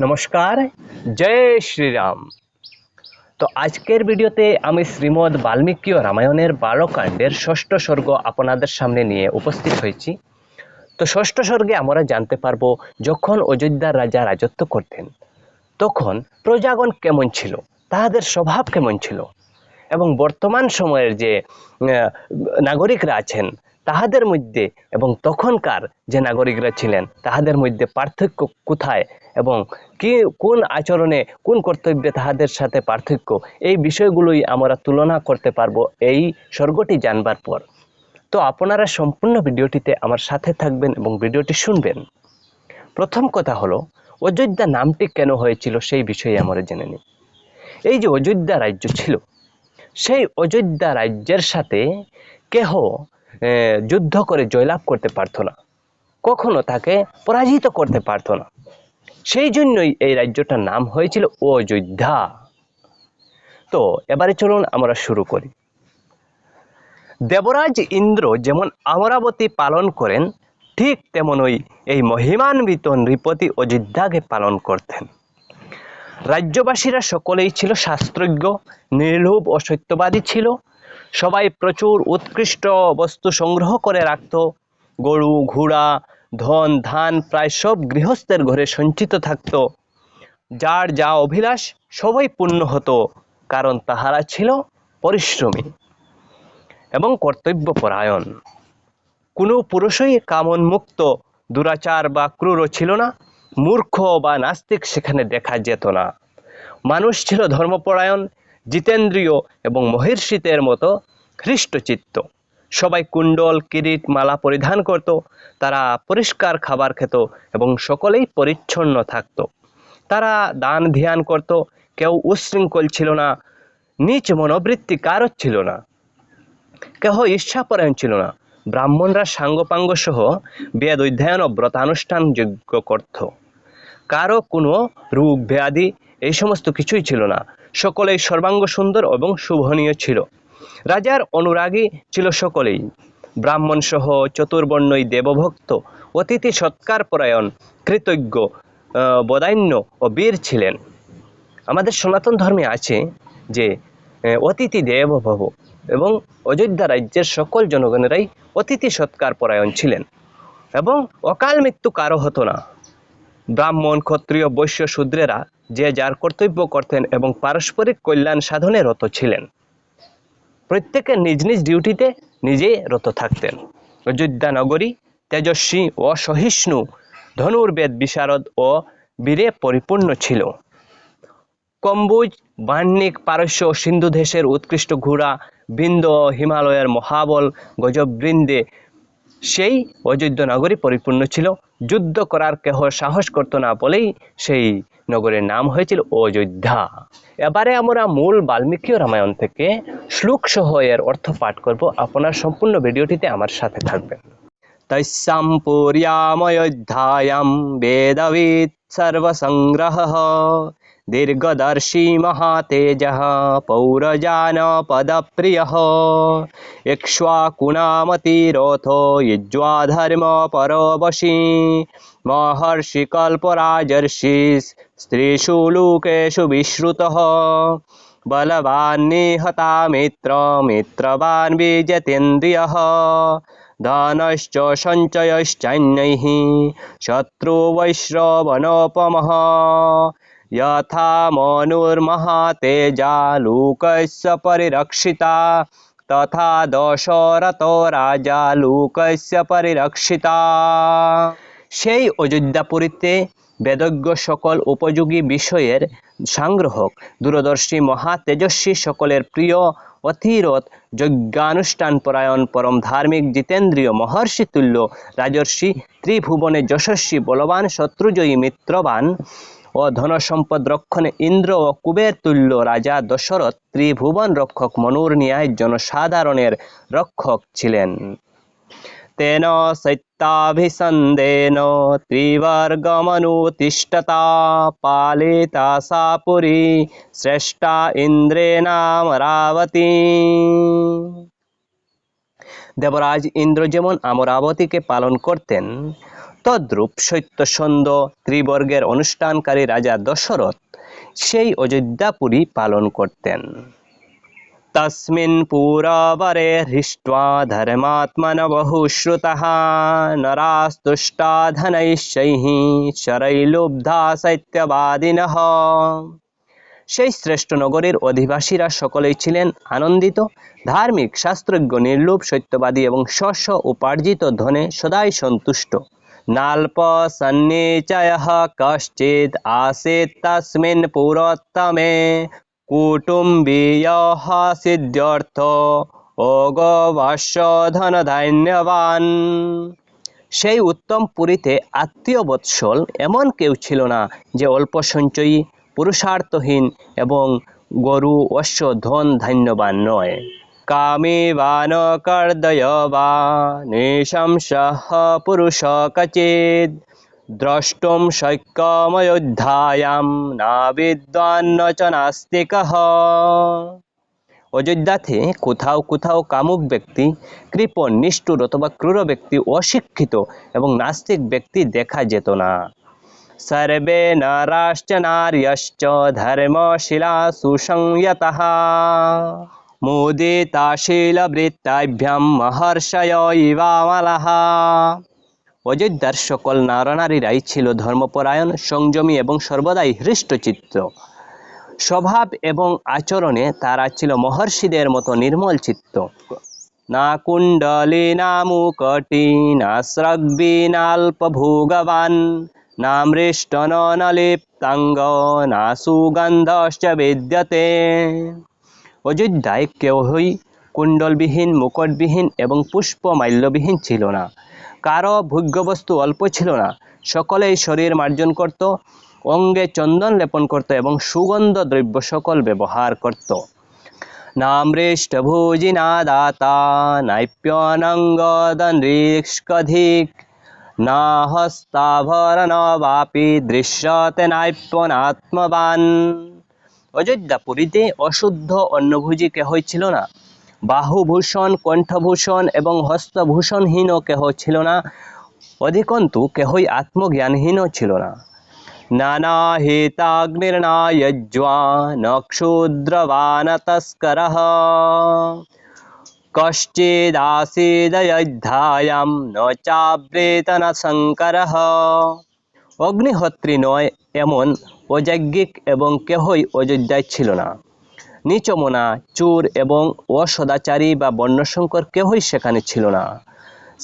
নমস্কার, জয় শ্রীরাম। তো আজকের ভিডিওতে আমি শ্রীমদ বাল্মীকি ও রামায়ণের বালকাণ্ডের ষষ্ঠ স্বর্গ আপনাদের সামনে নিয়ে উপস্থিত হয়েছি। তো ষষ্ঠ স্বর্গে আমরা জানতে পারব, যখন অযোধ্যার রাজা রাজত্ব করতেন, তখন প্রজাগণ কেমন ছিল, তাহাদের স্বভাব কেমন ছিল, এবং বর্তমান সময়ের যে নাগরিকরা আছেন, তাহাদের মধ্যে এবং তখনকার যে নাগরিকরা ছিলেন, তাহাদের মধ্যে পার্থক্য কোথায় এবং কি, কোন আচরণে কোন কর্তব্যে তাহাদের সাথে পার্থক্য, এই বিষয়গুলোই আমরা তুলনা করতে পারব এই স্বর্গটি জানবার পর। তো আপনারা সম্পূর্ণ ভিডিওটিতে আমার সাথে থাকবেন এবং ভিডিওটি শুনবেন। প্রথম কথা হলো, অযোধ্যা নামটি কেন হয়েছিল সেই বিষয়ে আমরা জেনে নিই। এই যে অযোধ্যা রাজ্য ছিল, সেই অযোধ্যা রাজ্যের সাথে কেহ যুদ্ধ করে জয়লাভ করতে পারতো না। কখনো তাকে পরাজিত করতে পারতো না। সেই জন্যই এই রাজ্যটার নাম হয়েছিল অযোধ্যা। তো এবারে চলুন আমরা শুরু করি। দেবরাজ ইন্দ্র যেমন অমরাবতী পালন করেন, ঠিক তেমনই এই মহিমান্বিত নৃপতি অযোধ্যাকে পালন করতেন। রাজ্যবাসীরা সকলেই ছিল শাস্ত্রজ্ঞ, নির্লোভ ও সত্যবাদী ছিল। সবাই প্রচুর উৎকৃষ্ট বস্তু সংগ্রহ করে রাখত, গরু, ঘোড়া ধন, ধান, প্রায় সব গৃহস্থের ঘরে সঞ্চিত থাকত। যার যা অভিলাষ, সবাই পূর্ণ হতো, কারণ তাহারা ছিল পরিশ্রমী এবং কর্তব্যপরায়ণ। কোনো পুরুষই কামনমুক্ত, দুরাচার বা ক্রূর ছিল না, মূর্খ বা নাস্তিক সেখানে দেখা যেত না। মানুষ ছিল ধর্মপরায়ণ, জিতেন্দ্রীয় এবং মহির্ষিতের মতো হৃষ্টচিত্ত। সবাই কুণ্ডল, কিরিট, মালা পরিধান করত। তারা পরিষ্কার খাবার খেত এবং সকলেই পরিচ্ছন্ন থাকত। তারা দান ধ্যান করত। কেউ উশৃঙ্খল ছিল না, নিচ মনোবৃত্তি কারও ছিল না। কেহ ঈর্ষাপরায়ণ ছিল না। ব্রাহ্মণরা সাঙ্গপাঙ্গ সহ বেদ অধ্যয়ন ও ব্রতানুষ্ঠান যোগ্য করত। কারও কোনো রোগ, ব্যাধি, এই সমস্ত কিছুই ছিল না। সকলেই সর্বাঙ্গ সুন্দর এবং শুভনীয় ছিল। রাজার অনুরাগী ছিল সকলেই। ব্রাহ্মণ সহ চতুর্বর্ণই দেবভক্ত, অতিথি সৎকার পরায়ণ কৃতজ্ঞ বদান্য ও বীর ছিলেন। আমাদের সনাতন ধর্মে আছে যে অতিথি দেব ভব এবং অযোধ্যা রাজ্যের সকল জনগণেরাই অতিথি সৎকার পরায়ণ ছিলেন এবং অকাল মৃত্যু কারও হতো না। ব্রাহ্মণ, ক্ষত্রিয়, বৈশ্য, শূদ্রেরা যে যার কর্তব্য করতেন এবং পারস্পরিক কল্যাণ সাধনে রত ছিলেন। প্রত্যেকে নিজ নিজ ডিউটিতে নিজেই রত থাকতেন। অযোধ্যা নগরী তেজস্বী ও সহিষ্ণু ধনুর্বেদ বিশারদ ও বীরে পরিপূর্ণ ছিল। কম্বুজ বার্ণিক পারস্য সিন্ধু দেশের উৎকৃষ্ট ঘোড়া, বৃন্দ হিমালয়ের মহাবল, গজবৃন্দে সেই অযোধ্যা নগরী পরিপূর্ণ ছিল। যুদ্ধ করার কেহ সাহস করতো না বলেই সেই নগরের নাম হয়েছিল অযোধ্যা। এবারে আমরা মূল বাল্মীকি রামায়ণ থেকে শ্লোক সহ এর অর্থ পাঠ করব। আপনার সম্পূর্ণ ভিডিওটিতে আমার সাথে থাকবেন। তৈসাম পুরীয়াময়োধ্যায়াম বেদবিদ সর্বসংগ্রহ দীর্ঘদর্শী মহাতেজ পৌরজান পদপ্রিয় ইক্ষ্বাকুণামতিরথ ইজ্জ্বাধর্ম পরবশী महर्षिकल्पराजर्षिः स्त्रीषु लोकेषु विश्रुतः। बलवान् निहता मित्र, मित्रवान् विजतेन्द्रियः धनश्च सञ्चयश्चन्यैः शत्रुवैश्रवणोपमः यथा मनुर्महातेजा लोकस्य परिरक्षिता, तथा दशरथो राजा लोकस्य परिरक्षिता। সেই অযোধ্যাপুরীতে বেদজ্ঞ সকল উপযোগী বিষয়ের সংগ্রহক, দূরদর্শী মহা তেজস্বী সকলের প্রিয় অথিরথ যজ্ঞানুষ্ঠান পরায়ণ পরম ধার্মিক জিতেন্দ্রীয় মহর্ষি তুল্য রাজর্ষি ত্রিভুবনে যশস্বী বলবান শত্রুজয়ী মিত্রবান ও ধনসম্পদ রক্ষণে ইন্দ্র ও কুবের তুল্য রাজা দশরথ ত্রিভুবন রক্ষক মনুর ন্যায় জনসাধারণের রক্ষক ছিলেন। তেন সৈত্যাভিসন্দেন ত্রিবর্গমনুতিষ্ঠতা পালিতা সা পুরী শ্রেষ্ঠা ইন্দ্রেণামরাবতী দেবরাজ ইন্দ্র যেমন অমরাবতীকে পালন করতেন, তদ্রূপ সত্যসন্ধ ত্রিবর্গের অনুষ্ঠানকারী রাজা দশরথ সেই অযোধ্যাপুরী পালন করতেন। तस्मिन् पूरावरे हृष्ट्वा धर्मात्मनबहुश्रुतः नरास्तुष्टा धनैश्चैः शरैलुब्धा शैत्यवादिनः সেই শ্রেষ্ঠ নগরীর অধিবাসীরা সকলেই ছিলেন আনন্দিত, ধার্মিক, শাস্ত্রজ্ঞ, নির্লোভ, সত্যবাদী এবং স্বস্ব উপার্জিত ধনে সদাই সন্তুষ্ট। নাল্প সন্নিচয় কশ্চিৎ আসে তস্মিন পুরোত্তমে কুটুম্বীয় সিদ্ধ্যর্থ অগবাস্য ধন ধান্যবান সেই উত্তম পুরীতে আত্মীয় বৎসল এমন কেউ ছিল না যে অল্প সঞ্চয়ী, পুরুষার্থহীন এবং গরু, অশ্ব, ধন ধান্যবান নয়। কামে বা ন কর্দয় বা নিশংসহ পুরুষ কচিদ দ্রষ্টুম শৈক্যময়োধ্যায়াম না বিদ্বান্ন চ নাস্তিকঃ। অযোধ্যাতে কোথাও কোথাও কামুক ব্যক্তি, কৃপণ, নিষ্ঠুর অথবা ক্রূর ব্যক্তি অশিক্ষিত এবং নাস্তিক ব্যক্তি দেখা যেত না। সর্বে নরাশ্চ নার্যশ্চ ধর্মশিলা সুসংয়তঃ মুদিতাশীলবৃত্তাভ্যাম মহর্ষয় ইবামলঃ। অযোধ্যার সকল নরনারীরাই ছিল ধর্মপরায়ণ, সংযমী এবং সর্বদাই হৃষ্টচিত্ত। স্বভাব এবং আচরণে তারা ছিল মহর্ষিদের মতো নির্মল চিত্ত। না কুণ্ডলী, না মুকটি, না স্রগ্বি নাল্পভোগবান না মৃষ্টন ন লিপ্তাঙ্গ, না সুগন্ধশ্চ বিদ্যতে। অযোধ্যায় কেউই কুণ্ডলবিহীন, মুকটবিহীন এবং পুষ্পমাল্যবিহীন ছিল না। কারও ভোগ্যবস্তু অল্প ছিল না। সকলেই শরীর মার্জন করত, অঙ্গে চন্দন লেপন করত এবং সুগন্ধ দ্রব্য সকল ব্যবহার করত। নামৃষ্টভোজি না দাতা নাইপ্যনঙ্গদনৃষ্কধিক। না হস্তাভরণ বাপি দৃশ্যতে নাইপ্যনাত্মবান। অযোধ্যা পুরীতে অশুদ্ধ অন্নভোজী কেহই ছিল না। বাহুভূষণ, কণ্ঠভূষণ এবং হস্তভূষণহীন কেহ ছিল না। অধিকন্তু কেহই আত্মজ্ঞানহীনও ছিল না। নানা হিতাগ্নির্নায়জ্বা নক্ষুদ্রবান তস্কর কশ্চিদাসীদয়োধ্যায়াম ন চাবৃতন শঙ্কর অগ্নিহোত্রী নয়, এমন অযাজ্ঞিক এবং কেহই অযোধ্যায় ছিল না। নিচমনা, চুর এবং অসদাচারী বা বর্ণশঙ্কর কেহই সেখানে ছিল না।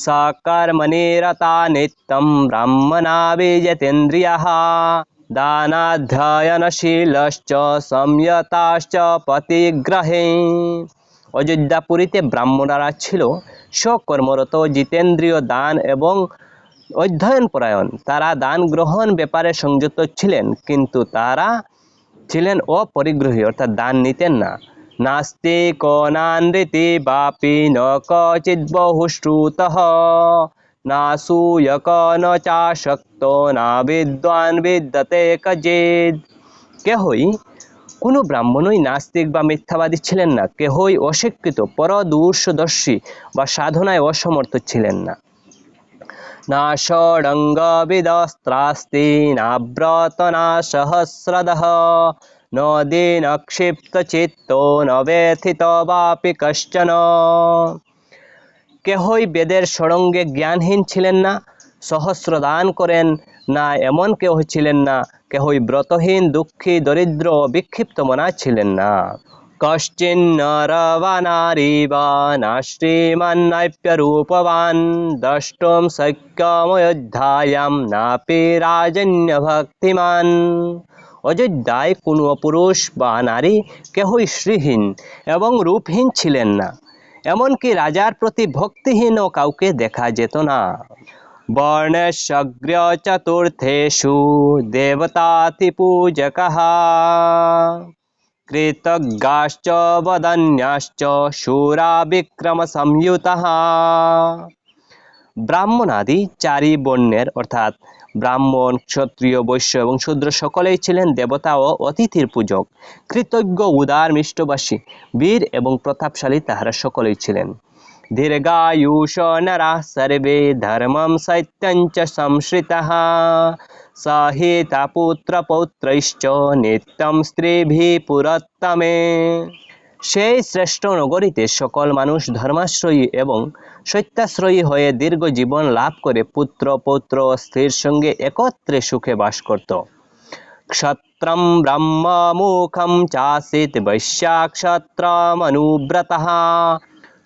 সকর্মনিরতা নিত্যম ব্রাহ্মণা বিজতেন্দ্রিয়া দানাধ্যয়নশীলশ্চ সংযতাশ্চ পতিগ্রহে। অযোধ্যাপুরীতে ব্রাহ্মণরা ছিল সকর্মরত জিতেন্দ্রীয় দান এবং অধ্যয়ন পরায়ণ তারা দান গ্রহণ ব্যাপারে সংযত ছিলেন, কিন্তু তারা ছিলেন অপরিগ্রহী, অর্থাৎ দান নিতেন না। নাস্তি কনানৃতি বাপি ন কচিৎ বহুশ্রুত না সুয়ক ন চাশক্ত না বিদ্বান বিদ্যতে কচিদ কেহই কোনো ব্রাহ্মণই নাস্তিক বা মিথ্যাবাদী ছিলেন না, কেহই অশিক্ষিত, পরদূরদর্শী বা সাধনায় অসমর্থ ছিলেন না। না সহস্রদः ন দীনক্ষিপ্তচিত্তো ন ব্যথিত বাপি কশ্চন কেহই বেদের ষড়ঙ্গে জ্ঞানহীন ছিলেন না সহস্র দান করেন না এমন কেহ ছিলেন না কেহই ব্রতহীন দুঃখী দরিদ্র বিক্ষিপ্ত মনা ছিলেন না বা না নাপি রাজন্য ভক্তিমান অযোধ্যায় কোনো পুরুষ বা নারী কেহই শ্রীহীন এবং রূপহীন ছিলেন না এমনকি রাজার প্রতি ভক্তিহীনও কাউকে দেখা যেত না বর্ণশগ্র চতুর্থেষু দেবতাতিপূজকः কৃতজ্ঞাশ্চ বদন্যাশ্চ শূরা বিক্রম সংযুতः ব্রাহ্মণাদি চারি বর্ণের অর্থাৎ ব্রাহ্মণ ক্ষত্রিয় বৈশ্য এবং শূদ্র সকলেই ছিলেন দেবতা ও অতিথির পূজক কৃতজ্ঞ উদার মিষ্টবাসী বীর এবং প্রতাপশালী তাহারা সকলেই ছিলেন दीर्घायुष नराः सर्वे धर्मं सत्यं च संश्रितः সহিতাপুত্রপৌত্রৈশ্চ নিত্যম স্ত্রীভি পুরোত্তমে সেই শ্রেষ্ঠ নগরীতে সকল মানুষ ধর্মাশ্রয়ী এবং সত্যাশ্রয়ী হয়ে দীর্ঘ জীবন লাভ করে পুত্র পৌত্র ও স্ত্রীর সঙ্গে একত্রে সুখে বাস করত ক্ষত্রম ব্রহ্মমুখম চাসিত বৈশ্যাক্ষত্রমনুব্রতः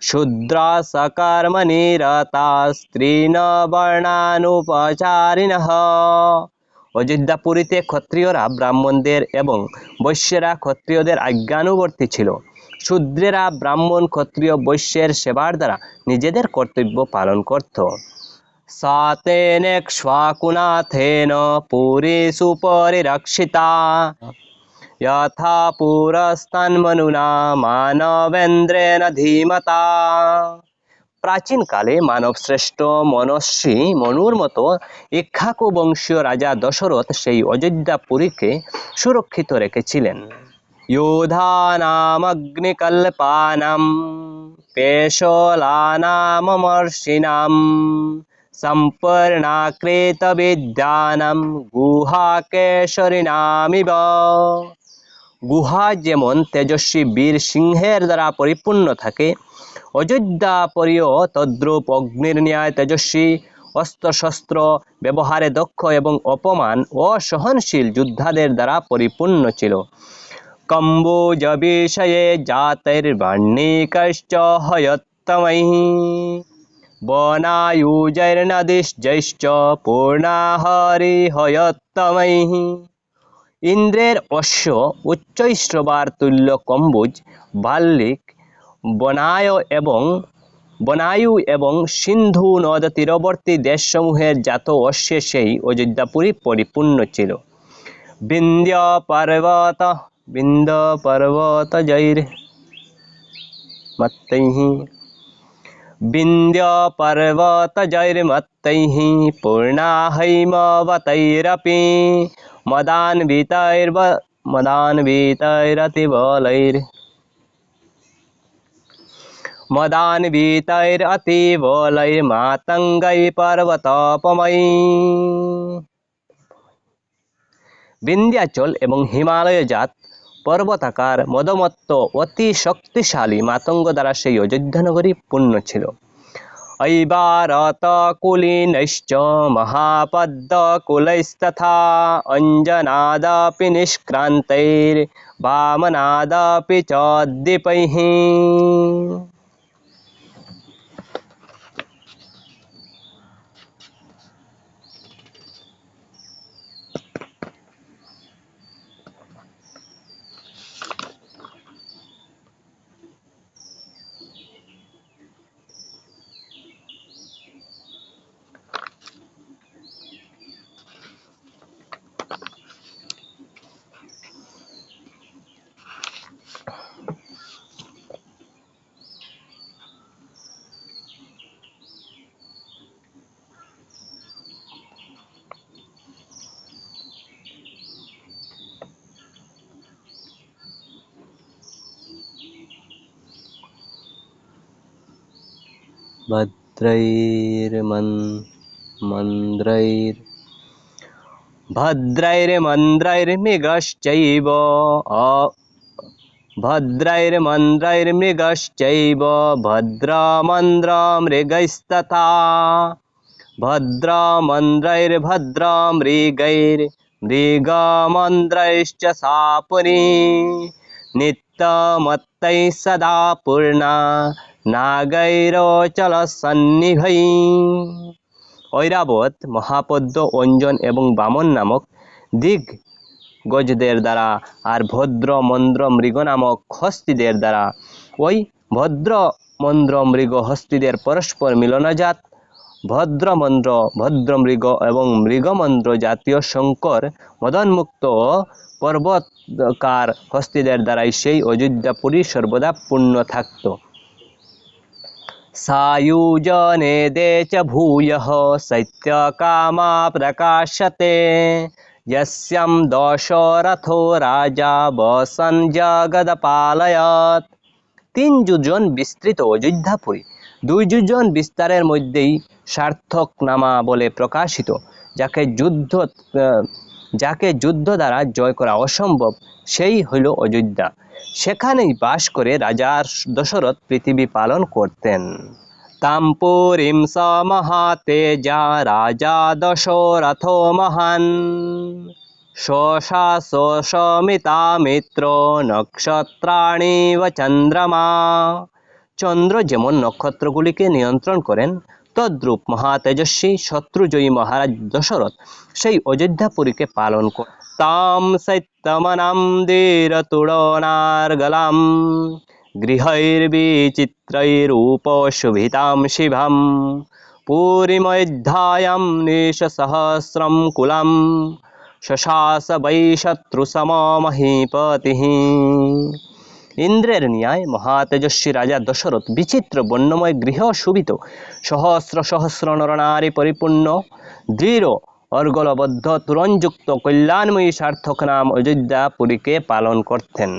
শূদ্র সকর্মণি রতা স্ত্রীন বর্ণানুপচারিণঃ অযোধ্যাপুরীতে ক্ষত্রিয়রা ব্রাহ্মণদের এবং বৈশ্যেরা ক্ষত্রিয়দের আজ্ঞানুবর্তী ছিল। শূদ্রেরা ব্রাহ্মণ, ক্ষত্রিয়, বৈশ্যের সেবার দ্বারা নিজেদের কর্তব্য পালন করত। সাতেনেক্ষ্বাকুনাথেন পুরী সুপরিরক্ষিতা। यथा পুরস্তান্মনুনা মানবেন্দ্রেণ ধীমতা। প্রাচীনকালে মানবশ্রেষ্ঠ মনস্বী মনুর মতো ইক্ষাকু বংশীয় রাজা দশরথ সেই অযোধ্যা পুরীকে সুরক্ষিত রেখেছিলেন योधानामग्निकल्पानां पेशोलानाममर्षिणां সম্পর্ণাকৃতবিদ্যানাম গুহাকেশরিণামিব গুহা যেমন তেজস্বী বীর সিংহের দ্বারা পরিপূর্ণ থাকে অযোধ্যা পরীয় তদ্রূপ অগ্নির ন্যায় তেজস্বী, অস্ত্রশস্ত্র, ব্যবহারে দক্ষ এবং অপমান ও সহনশীল যোদ্ধাদের দ্বারা পরিপূর্ণ ছিল। কম্বোজবিষয়ে জাতৈর্বাণ্যিকশ্চ হয়ত্তমৈः। বনায়ুজৈর্নদিশ্চৈশ্চ পূর্ণাহরিহয়ত্তমৈः ইন্দ্রের অশ্ব উচ্চৈশ্রবার তুল্য কম্বুজ, বাল্লিক বনায় এবং বনায়ু এবং সিন্ধু নদ তীরবর্তী দেশসমূহের জাত অশ্বে সেই অযোধ্যাপুরী পরিপূর্ণ ছিল। বিন্ধ্য পর্বত বিন্ধ্য পর্বত জৈর মত্তৈः বিন্ধ্য পর্বত জৈর্মত্তৈः পূর্ণাহৈমবতৈরপি। মদান্বিতৈর্ব মদান্বিতৈরতিবলৈর মদান্বিতৈরতিবলৈর্মাতঙ্গৈ পর্বতোপমৈ বিন্ধ্যাচল এবং হিমালয় জাত পর্বতাকার মদমত্ত অতি শক্তিশালী মাতঙ্গ দ্বারা সেই অযোধ্যানগরী পূর্ণ ছিল ऐबारतकुलीनैश्च महापद्मकुलैस्तथा अञ्जनादपि निष्क्रान्तैर्वामनादपि च द्वीपैः भद्रैर्मन् मन्द्रैर् भद्रैर्मन्द्रैर्मृगश्चैव भद्रैर्मन्द्रैर्मृगश्चैव भद्रमन्द्रमृगैस्तथा भद्रमन्द्रैर्भद्रमृगैर्मृगमन्द्रैश्च सा पुरी नित्यमत्तैः सदा पूर्णा নাগাইরচলসন্নিভৈ ঐরাবত মহাপদ্য অঞ্জন এবং বামন নামক দিগ গজদের দ্বারা আর ভদ্র মন্দ্র মৃগ নামক হস্তিদের দ্বারা। ওই ভদ্র মন্দ্র মৃগ হস্তিদের পরস্পর মিলনজাত। ভদ্রমন্দ্র ভদ্রমৃগ এবং মৃগমন্দ্র জাতীয় শঙ্কর মদনমুক্ত পর্বতকার হস্তিদের দ্বারাই সেই অযোধ্যাপুরী সর্বদা পূর্ণ থাকত। सायुजने दे च भूयः शैत्यकामा प्रकाशते यस्यं दशरथो রাজা বসন জগদপালয়ত তিন যোজন বিস্তৃত অযোধ্যাপুরী দুই যোজন বিস্তারের মধ্যেই সার্থক নামা বলে প্রকাশিত যাকে যুদ্ধ আহ, যাকে যুদ্ধ দ্বারা জয় করা অসম্ভব সেই হইল অযোধ্যা সেখানেই বাস করে রাজার দশরথ পৃথিবী পালন করতেন। তাম্পুরিম স মহাতেজা রাজা দশরথ মহান। শোষাশোষমিতা মিত্র নক্ষত্রাণী চন্দ্রমা। চন্দ্র যেমন নক্ষত্রগুলিকে নিয়ন্ত্রণ করেন তদ্রূপ মহাতেজস্বী শত্রুজয়ী মহারাজ দশরথ সেই অযোধ্যাপুরীকে পালন করেন তাম সৈত্যমনাম দীরতুড়নার্গলাম। গৃহৈর্বিচিত্রৈরূপশোভিতাম শিভাম পুরীমধ্যায়াম নিশসহস্রম কুলাম। শশাস বৈ শত্রুসমমহীপতি ইন্দ্রের ন্যায় মহাতেজস্বী রাজা দশরথ বিচিত্র বন্যময় গৃহ শুভিত। সহস্র সহস্র নরনারী পরিপূর্ণ, দৃঢ়, অর্গলবদ্ধ তুরঞ্যুক্ত কল্যাণময়ী সার্থক নাম অযোধ্যা পুরীকে পালন করতেন।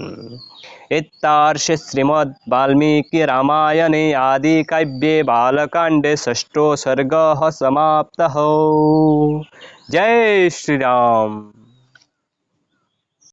ইত্যার্ষে শ্রীমৎ বাল্মীকি রামায়ণে আদি কাব্যে বালকাণ্ডে ষষ্ঠ সর্গ সমাপ্ত। জয় শ্রীরাম।